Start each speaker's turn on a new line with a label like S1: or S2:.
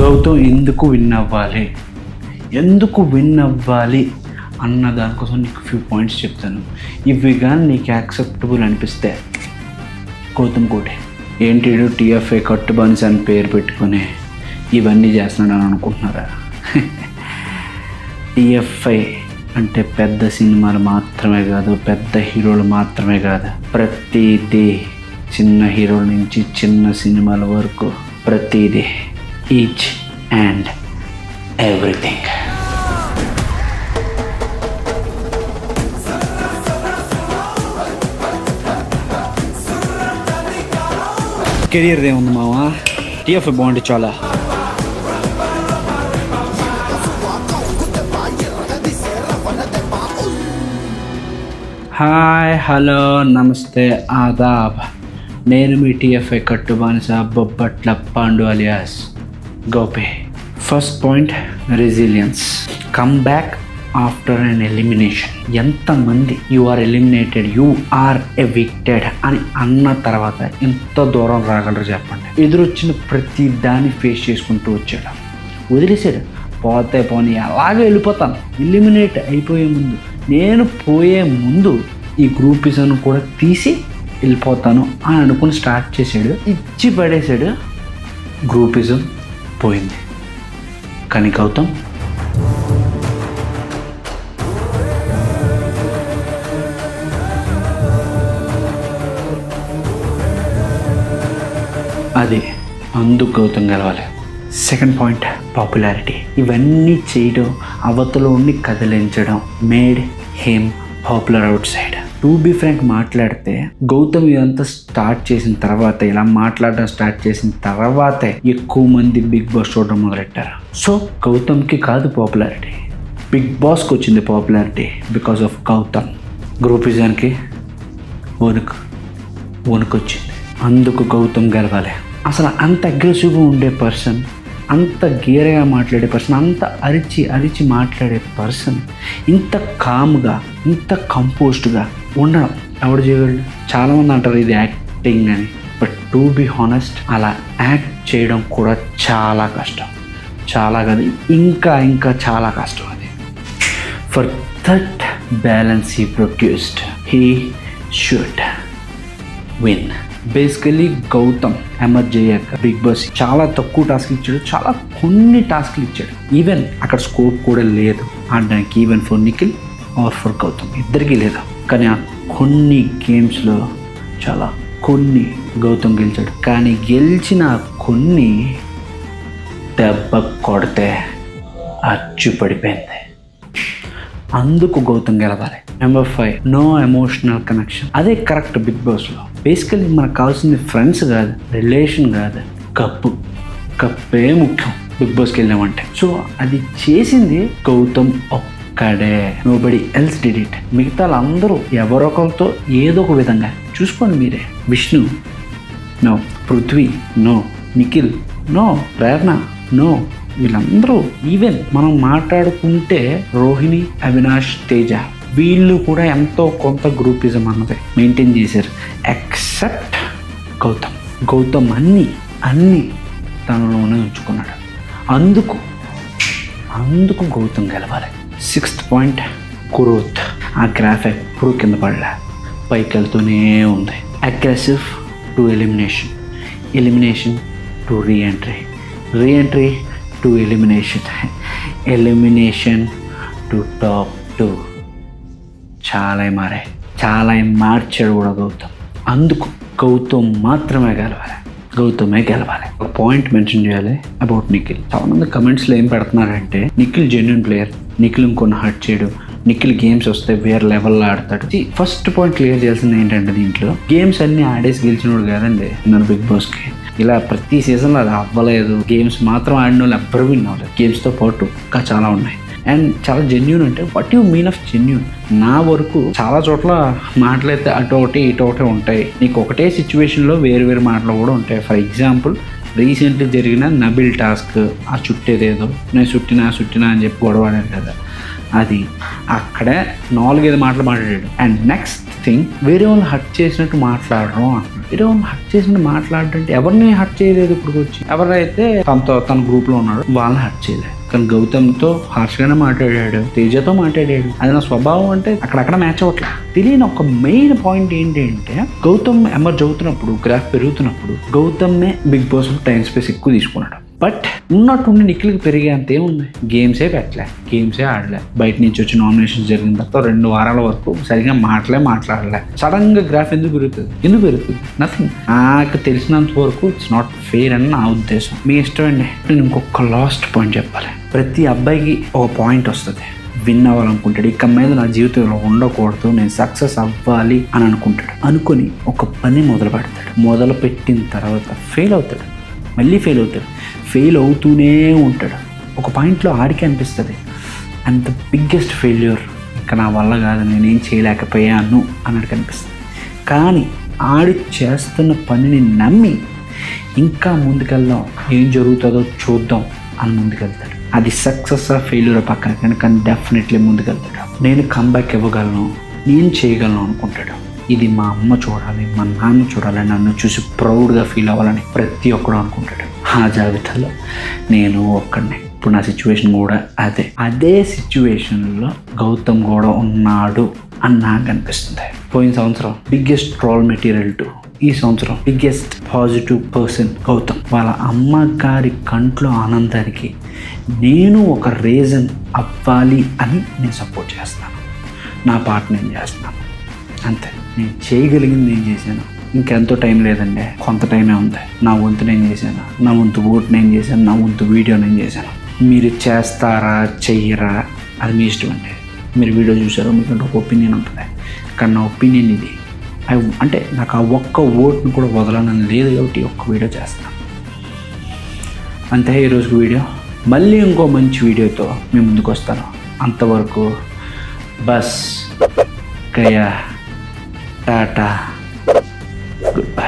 S1: గౌతమ్ ఎందుకు విన్ అవ్వాలి? ఎందుకు విన్ అవ్వాలి అన్న దానికోసం నీకు ఫ్యూ పాయింట్స్ చెప్తాను. ఇవి కానీ నీకు యాక్సెప్టబుల్ అనిపిస్తే గౌతమ్ కోటే ఏంటి టీఎఫ్ఐ కట్టుబానిస్ అని పేరు పెట్టుకుని ఇవన్నీ చేస్తున్నాడు అని అనుకుంటున్నారా? టీఎఫ్ఐ అంటే పెద్ద సినిమాలు మాత్రమే కాదు పెద్ద హీరోలు మాత్రమే కాదు ప్రతిదీ చిన్న హీరోల నుంచి చిన్న సినిమాల వరకు ప్రతిదీ. ఈచ్ అండ్ ఎవ్రీథింగ్ కెరియర్ ఏముంది మావా. టీఎఫ్ బాగుంది చాలా. హాయ్ హలో నమస్తే ఆదాబ్. నేను మీ టీఎఫ్ఐ కట్టుబానిస Bobbatla Pandu alias. గోపే first point resilience come back after an elimination ఎంతమంది you are eliminated you are evicted అని అన్న తర్వాత ఎంత దూరం రాగలరు చెప్పండి. ఎదురొచ్చిన ప్రతి దాన్ని ఫేస్ చేసుకుంటూ వచ్చాడు. వదిలేసాడు పోతే పోనీ అలాగే వెళ్ళిపోతాను. ఎలిమినేట్ అయిపోయే ముందు. నేను పోయే ముందు ఈ గ్రూపిజం కూడా తీసి వెళ్ళిపోతాను అని అనుకుని స్టార్ట్ చేశాడు. ఇచ్చి పడేశాడు గ్రూపిజం పోయింది. కానీ గౌతమ్? అది అందుకు గౌతమ్ గెలవాలి. Second point popularity. ఇవన్నీ చేయడం అవతలో ఉండి కదిలించడం made him popular outside. To be frank మాట్లాడితే గౌతమ్ ఇదంతా స్టార్ట్ చేసిన తర్వాత ఇలా మాట్లాడడం స్టార్ట్ చేసిన తర్వాతే ఎక్కువ మంది బిగ్ బాస్ చూడడం మొదలెట్టారు. సో గౌతమ్కి కాదు పాపులారిటీ బిగ్ బాస్కి వచ్చింది పాపులారిటీ బికాస్ ఆఫ్ గౌతమ్. గ్రూపిజానికి వణుకు వణుకొచ్చింది. అందుకు గౌతమ్ గెలవాలి. అసలు అంత అగ్రెసివ్గా ఉండే పర్సన్ అంత గీరగా మాట్లాడే పర్సన్ అంత అరిచి అరిచి మాట్లాడే పర్సన్ ఇంత కామ్గా ఇంత కంపోజ్డ్గా ఉండడం. ఎవడు చేయగలడు చాలామంది అంటారు ఇది యాక్టింగ్ అని. బట్ టు బి హానెస్ట్ అలా యాక్ట్ చేయడం కూడా చాలా కష్టం. చాలా కాదు ఇంకా ఇంకా చాలా కష్టం అది. For that balance he produced he should win basically Gautham emerge అయ్యాక బిగ్ బాస్ చాలా తక్కువ టాస్క్లు ఇచ్చాడు చాలా కొన్ని టాస్క్లు ఇచ్చాడు. ఈవెన్ అక్కడ స్కోప్ కూడా లేదు. ఆడడానికి even for Nikhil or for Gautham ఇద్దరికీ లేదు. కానీ ఆ కొన్ని గేమ్స్లో చాలా కొన్ని గౌతమ్ గెలిచాడు. కానీ గెలిచిన కొన్ని దెబ్బ కొడితే అచ్చు పడిపోయింది. అందుకు గౌతమ్ గెలవాలి. Number five no emotional connection అదే కరెక్ట్ బిగ్ బాస్లో బేసికలీ మనకు కావాల్సింది ఫ్రెండ్స్ కాదు రిలేషన్ కాదు కప్పు కప్పే ముఖ్యం బిగ్ బాస్కి వెళ్ళామంటే. సో అది చేసింది గౌతమ్ ఒక్కడే. నో బడి ఎల్స్ డిడ్ ఇట్ మిగతా అందరూ ఎవరొకరితో ఏదో ఒక విధంగా. చూసుకోండి మీరే. Vishnu no Prithvi no Nikhil no Prerana no వీళ్ళందరూ ఈవెన్ మనం మాట్లాడుకుంటే రోహిణి అవినాష్ తేజ. వీళ్ళు కూడా ఎంతో కొంత గ్రూపిజం అన్నది మెయింటైన్ చేశారు. ఎక్సెప్ట్ గౌతమ్. గౌతమ్ అన్ని అన్నీ తనలోనే ఉంచుకున్నాడు. అందుకు అందుకు గౌతమ్ గెలవాలి. సిక్స్త్ పాయింట్ గ్రోత్ ఆ గ్రాఫ్ ఎప్పుడు కింద పడలే. పైకి వెళ్తూనే ఉంది. Aggressive to elimination elimination to reentry reentry to elimination elimination to top two చాలా మారాయి చాలా మార్చాడు కూడా గౌతమ్. అందుకు గౌతమ్ మాత్రమే గెలవాలి. గౌతమే గెలవాలి. ఒక పాయింట్ మెన్షన్ చేయాలి అబౌట్ నిఖిల్. చాలా మంది కమెంట్స్లో ఏం పెడుతున్నారంటే నిఖిల్ జెన్యున్ ప్లేయర్ నిఖిల్ ఇంకొన్ని హర్ట్ చేయడు. నిఖిల్ గేమ్స్ వస్తే వేరే లెవెల్లో ఆడతాడు. ఫస్ట్ పాయింట్ క్లియర్ చేయాల్సింది ఏంటంటే దీంట్లో గేమ్స్ అన్ని ఆడేసి గెలిచినోడు కాదండి నన్ను బిగ్ బాస్కి. ఇలా ప్రతి సీజన్లో అది అవ్వలేదు. గేమ్స్ మాత్రం ఆడిన వాళ్ళు ఎవ్వరూ విన్ అవ్వలేదు. గేమ్స్తో పాటు ఇంకా చాలా ఉన్నాయి. అండ్ చాలా జెన్యున్ అంటే what you mean of genuine నా వరకు చాలా చోట్ల మాటలైతే అటు ఒకటి ఇటు ఒకటి ఉంటాయి. నీకు ఒకటే సిచ్యువేషన్లో వేరు వేరు మాటలు కూడా ఉంటాయి. ఫర్ ఎగ్జాంపుల్ రీసెంట్లీ జరిగిన నబిల్ టాస్క్ ఆ చుట్టేదేదో నేను చుట్టినా చుట్టినా అని చెప్పి గొడవడాను కదా. అది అక్కడే నాలుగైదు మాటలు మాట్లాడాడు. అండ్ నెక్స్ట్ థింగ్ వేరే వాళ్ళు హట్ చేసినట్టు మాట్లాడడం అంటున్నాడు. ఏదో హట్ చేసినట్టు మాట్లాడంటే ఎవరిని హట్ చేయలేదు ఇప్పుడు వచ్చి ఎవరైతే తనతో తన గ్రూప్లో ఉన్నాడు వాళ్ళని హట్ చేయలేదు. కానీ గౌతమ్తో హార్ష్గానే మాట్లాడాడు తేజతో మాట్లాడాడు. అది నా స్వభావం అంటే అక్కడక్కడ మ్యాచ్ అవ్వట్లేదు తెలియని ఒక మెయిన్ పాయింట్ ఏంటంటే గౌతమ్ ఎమర్జ్ అవుతున్నప్పుడు గ్రాఫ్ పెరుగుతున్నప్పుడు గౌతమ్నే బిగ్ బాస్ టైం స్పేస్ ఎక్కువ తీసుకున్నాడు. బట్ ఉన్నట్టుండి నిఖిల్కి పెరిగేంత ఏముంది? గేమ్సే పెట్టలే గేమ్సే ఆడలే. బయట నుంచి వచ్చి నామినేషన్ జరిగిన తర్వాత రెండు వారాల వరకు సరిగ్గా మాటలే మాట్లాడలే. సడన్గా గ్రాఫ్ ఎందుకు పెరుగుతుంది? ఎందుకు పెరుగుతుంది? నథింగ్ నాకు తెలిసినంత వరకు ఇట్స్ నాట్ ఫెయిర్ అని నా ఉద్దేశం. మీ ఇష్టం అండి. నేను ఇంకొక లాస్ట్ పాయింట్ చెప్పాలి. ప్రతి అబ్బాయికి ఒక పాయింట్ వస్తుంది. విన్ అవ్వాలనుకుంటాడు. ఇక మీద నా జీవితంలో ఉండకూడదు. నేను సక్సెస్ అవ్వాలి అని అనుకుంటాడు. అనుకొని ఒక పని మొదలు పెడతాడు మొదలు పెట్టిన తర్వాత ఫెయిల్ అవుతాడు. మళ్ళీ ఫెయిల్ అవుతాడు. ఫెయిల్ అవుతూనే ఉంటాడు. ఒక పాయింట్లో ఆడికి అనిపిస్తుంది. అండ్ ద బిగ్గెస్ట్ ఫెయిల్యూర్ ఇంకా నా వల్ల కాదు నేనేం చేయలేకపోయాను అన్నట్టు కనిపిస్తుంది కానీ ఆడి చేస్తున్న పనిని నమ్మి ఇంకా ముందుకెళ్దాం. ఏం జరుగుతుందో చూద్దాం అని ముందుకెళ్తాడు. అది సక్సెస్ ఆ ఫెయిల్యూర్ పక్కన. కనుక డెఫినెట్లీ ముందుకెళ్తాడు. నేను కంబ్యాక్ ఇవ్వగలను నేను చేయగలను అనుకుంటాడు. ఇది మా అమ్మ చూడాలి మా నాన్న చూడాలి నన్ను చూసి ప్రౌడ్గా ఫీల్ అవ్వాలని ప్రతి ఒక్కడు అనుకుంటాడు ఆ జాబితాలో నేను ఒక్కడిని. ఇప్పుడు నా సిచ్యువేషన్ కూడా అదే. అదే సిచ్యువేషన్లో గౌతమ్ కూడా ఉన్నాడు అని నాకు అనిపిస్తుంది. పోయిన సంవత్సరం బిగ్గెస్ట్ ట్రోల్ మెటీరియల్ టు ఈ సంవత్సరం బిగ్గెస్ట్ పాజిటివ్ పర్సన్ గౌతమ్. వాళ్ళ అమ్మ గారి కంట్లో ఆనందానికి నేను ఒక రీజన్ అవ్వాలి అని నేను సపోర్ట్ చేస్తాను. నా పాట నేను చేస్తున్నాను అంతే. నేను చేయగలిగింది నేను చేశాను? ఇంకెంతో టైం లేదండి. కొంత టైమే ఉంది. నా వంతు నేను చేశాను? నా వంతు ఓటు నేను చేశాను? నా వంతు వీడియో నేను చేశాను? మీరు చేస్తారా? చెయ్యరా? అది మీ ఇష్టం అండి. మీరు వీడియో చూసారో మీకంటే ఒక ఒపీనియన్ ఉంటుంది. కానీ నా ఒపీనియన్ ఇది. ఐ అంటే నాకు ఆ ఒక్క ఓట్ని కూడా వదలనని లేదు కాబట్టి ఒక్క వీడియో చేస్తాను. అంతే ఈరోజు వీడియో. మళ్ళీ ఇంకో మంచి వీడియోతో మీ ముందుకు వస్తాను. అంతవరకు బస్ గయా. Tata. Goodbye.